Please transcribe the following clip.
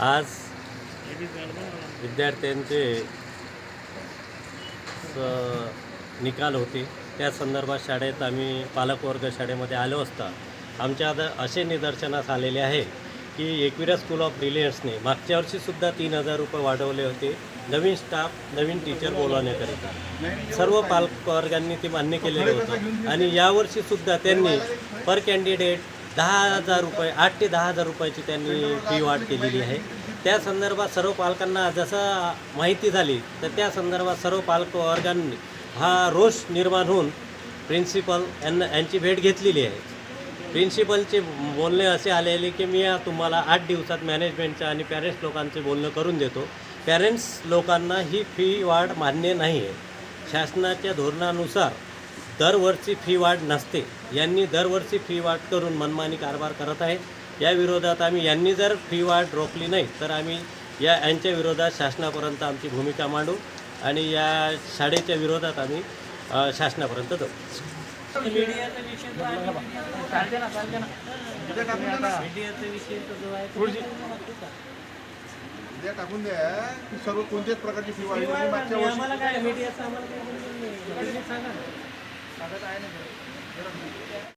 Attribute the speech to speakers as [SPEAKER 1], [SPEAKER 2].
[SPEAKER 1] आज विद्यार्थ्यांचे स- निकाल होते. त्या संदर्भात शाळेत आम्ही पालकवर्ग शाळेमध्ये आलो असता. आमच्या आता असे निदर्शनास आलेले आहे. की एकविरा स्कूल ऑफ ब्रिलियन्सने मागच्या वर्षीसुद्धा तीन हजार रुपये वाढवले होते. नवीन स्टाफ नवीन टीचर बोलवण्याकरिता सर्व पालकवर्गांनी ते मान्य केलेलं होतं. आणि यावर्षीसुद्धा त्यांनी पर कॅन्डिडेट दहा हजार रुपये आठ ते दहा हजार रुपयाची त्यांनी फी वाढ केलेली आहे. त्या संदर्भात सर्व पालकांना जसं माहिती झाली तर त्या संदर्भात सर्व पालकवर्गांनी हा रोष निर्माण होऊन प्रिन्सिपल यांना यांची भेट घेतलेली आहे. प्रिन्सिपलचे बोलणे असे आलेले की मी तुम्हाला आठ दिवसात मॅनेजमेंटच्या आणि पॅरेंट्स लोकांचे बोलणं करून देतो. पॅरेंट्स लोकांना ही फी वाढ मान्य नाही आहे शासनाच्या धोरणानुसार दरवर्षी फी वाढ नसते. यांनी दरवर्षी फी वाढ करून मनमानी कारभार करत आहे या विरोधात आम्ही यांनी जर फी वाढ रोखली नाही तर आम्ही या यांच्या विरोधात शासनापर्यंत आमची भूमिका मांडू आणि या शाळेच्या विरोधात आम्ही शासनापर्यंत जाऊ.
[SPEAKER 2] आहे
[SPEAKER 3] उद्या टाकून द्या
[SPEAKER 2] आहे
[SPEAKER 3] सर्व कोणत्याच प्रकारची फी वाढली नाही मागच्या वर्षी.
[SPEAKER 2] आम्हाला काय मीडियाचं आम्हाला काय बोलणं नाही. तुम्ही सांगा ना.